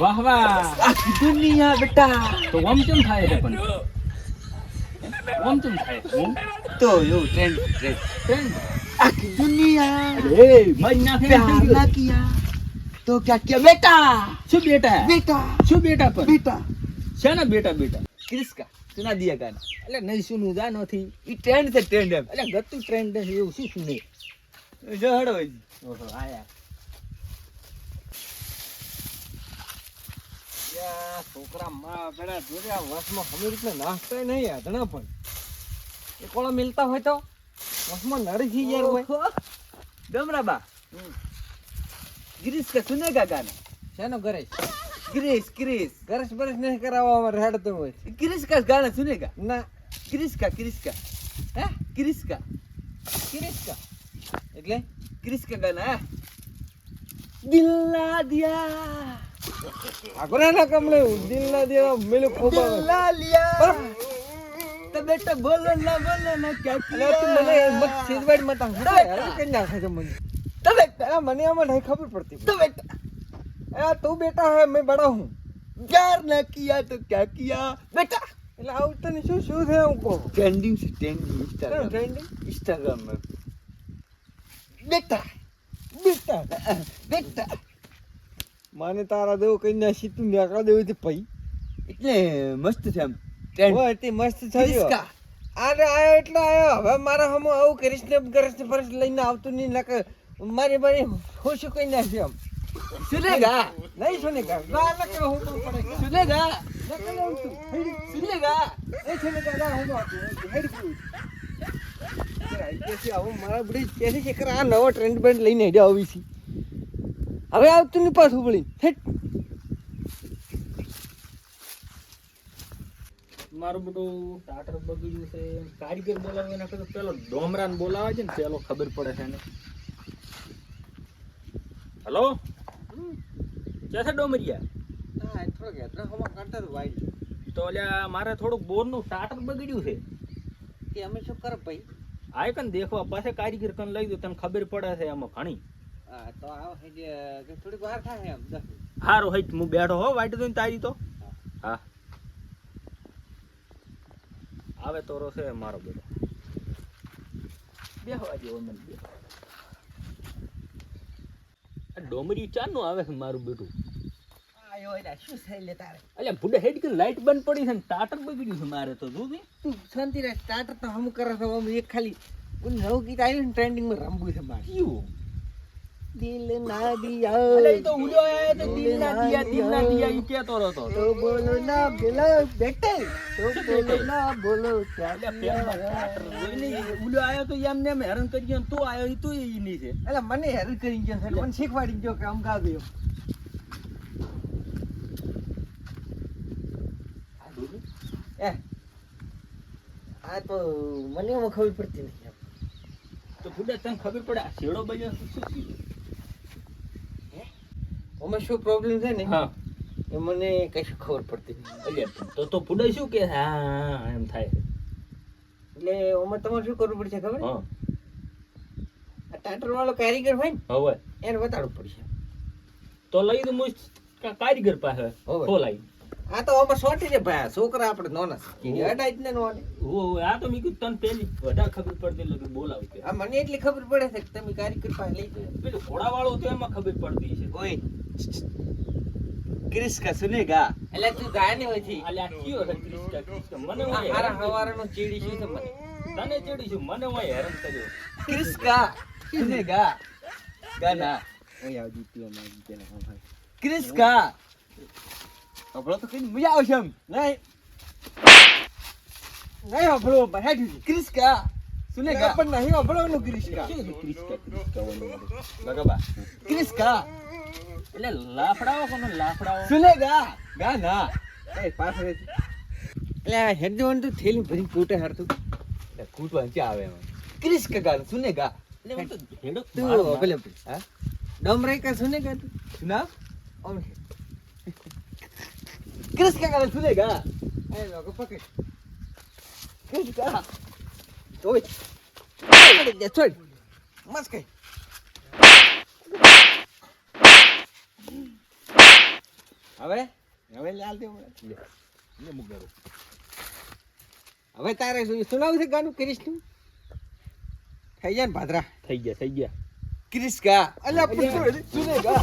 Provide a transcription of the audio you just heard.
વાહ વાહ. આ કીધું બેટા. તો ઓમ કેમ થાય છે પણ? ઓમ કેમ થાય? તો એવું ટ્રેન્ડ ટ્રેન્ડ આ કીધું નહીં યાર એ મજ નાખે ના કિયા તો ક્યા ક્યા? બેટા. શું બેટા? બેટા. શું બેટા પર બેટા. શાના બેટા બેટા? ક્રિસ્કા સુના દિયા ગાના. એટલે નહીં સુનું જા નથી. એ ટ્રેન્ડ છે ટ્રેન્ડ એમ. એટલે ગતું ટ્રેન્ડ છે એવું શું સુને? જો હડો ઓહો આયા. છોકરા માં પેલા જોડે આ વસમાં પણ. એ કોળા મિલતા હોય તો? વસમાં નડી જઈ યાર હોય. ડમરાબા. ગરેશ ગિરીશ? ગિરીશ ગરેશ. બરેશ હોય. ગિરીશ કા સુનેગા ના. ગિરીશ કા હે? ગિરીશ કા? એટલે? ગિરીશ કા ગાના દિલ્લા દિયા. આગળના કમલે દિલના દેવા મેલે ખૂબ આવે. તો બેટા બોલો ના બોલો ના કે અરે તું મને મત સીધવાડ મત હડા કે ના છે મને? તો બેટા મને આમાં નહીં ખબર પડતી. તો બેટા એ તું બેટા હે મેં બડા હું. પ્યાર ના કિયા તો ક્યા કિયા? બેટા! એટલે આવું તને શું શું છે હું કહું? ટ્રેન્ડિંગ છે બેટા બેટા બેટા. મને તારા દેવું કઈ ના સીતું નાકા દેવું તે પઈ એટલે મસ્ત છે આમ. ઓય તે મસ્ત થયો અરે આયો એટલે આયો. હવે મારા હમો આવું કરીશ ને કરીશ ને ફરસ લઈને આવતું નહીં નકર મારી મારી ખુશ કઈ ના છે આમ. સુનેગા. નહીં સુને કા ના નકર હું તો પડે. સુનેગા. નકર હું તું. સુનેગા. એ સુને ના હું આપું હેડી. આવું મારા બધી પહેલી કે આ નવો ટ્રેન્ડ બેન્ડ લઈને હેડ્યા આવી છે. હવે આવતું નહીં પાછું વળી હેટ. મારું બધું ટાટર બગડ્યું છે. કારીગર બોલાવે એના કરતા પેલો ડોમરાન બોલાવે છે ને પેલો ખબર પડે છે એને. હલો? ક્યાં છે ડોમરિયા? હા થોડો કે તો તો અલ્યા મારે થોડુંક બોરનું ટાટર બગડ્યું છે. કે અમે શું કર ભાઈ? આય કન દેખવા પાસે કારીગર કન લઈ દો તને ખબર પડે છે એમાં ઘણી. તો આવો હેડી થોડીક વાર થાય એમ દસ હઈ હું બેઠો હો વાઈટ દઈને તારી તો. હા. આવે તો છે મારો બેટો. બેહવા જેવો મને બે આ ડોમરી ચાનું આવે છે મારું બેટું. આયો એલા શું થઈ લે તારે? અલ્યા ભૂડે હેડ કે લાઈટ બંધ પડી છે ને ટાટર બગડ્યું છે મારે તો તું તું શાંતિ રાખ સ્ટાર્ટર તો હમ કરે છે એક ખાલી. કોઈ નવું ગીત આવ્યું ને ટ્રેન્ડિંગમાં રમવું છે મારે. દિલ ના દિયા અલે તો ઉડ્યો આયો તો દિલ ના દિયા દિલ ના દિયા ઈ કેતો રહેતો તો બોલો ના બોલો બેટે તો બોલો ના બોલો ઉડ્યો આયો તો એમ ને હેરાન કરી ગયો તું આયો તું ઈ ની છે. એટલે મને હેરાન કરી ગયો છે મને શીખવાડી ગયો કામ ગા દે એ આ તો મને ખબર પડતી નથી. તો ભૂડે તને ખબર પડે શેડો બન્યો શું શું આમાં શું પ્રોબ્લેમ છે ને? હા. એ મને કશું ખબર પડતી તો તો પુડે શું કે? હા એમ થાય. એટલે ઓમાં તમારે શું કરવું પડશે ખબર? હા. ટાટર વાળો કારીગર હોય ને હવે એને બતાડવું પડશે. તો લઈ દઉં મુજ કારીગર પાસે. ખોલાઈ આ તો ઓમાં સોટી છે ભાઈ છોકરા આપણે નોના અડાઈ જ ને નોને. ઓ આ તો મી કીધું તને પેલી વધારે ખબર પડતી કે બોલાવ કે. આ મને એટલી ખબર પડે છે કે તમે કારીગર પાસે લઈ જાઓ. પેલું ઘોડા વાળો તો એમાં ખબર પડતી છે ઓય ક્રિસ્કા સુનેગા. એટલે તું ગાય ને હોયથી અલ્યા કયો છે ક્રિસ્કા? ક્રિસ્કા? મને આ હારા હવારાનો ચીડી છે? તમને તને ચીડી છે મને હોય હેરાન કર્યો. ક્રિસ્કા સુનેગા. ગાના. ઓય આવજી પીઓ માજી પેલા ભાઈ ક્રિસ્કા. આપણો તો કઈ મજા આવશે એમ નહીં. નહીં આપણો ભાઈ ક્રિસ્કા. તને પણ નહીં અભળવાનું ક્રિસ્કા ક્રિસ્કા બા. ક્રિસ્કા એટલે લાફડાઓ કોનો લાફડાઓ? સુને ગા? ગા ના. એ પાસ રે એટલે હેડજોન તો થેલી ભરી કૂટે હારતું. એટલે કૂટવા કે આવે એમાં? ક્રિસ્કા ગા? સુને ગા? એટલે હું તો હેડો તું ભલે હા? ડમ રે કે સુને ગા તું? સુના ઓમ ક્રિસ્કા ગા સુને ગા? એ લોકો પકડ ક્રિસ્કા પકડી દે છોડ મસ્ત કઈ હવે? હવે લાલ દે મને. ને મુગરો હવે તારે સુનાવું છે ગાનું? કરીશ તું થઈ ગયા ને ભાદરા. થઈ ગયા થઈ ગયા. ક્રિસ કા અલ્યા પણ સુને ગા.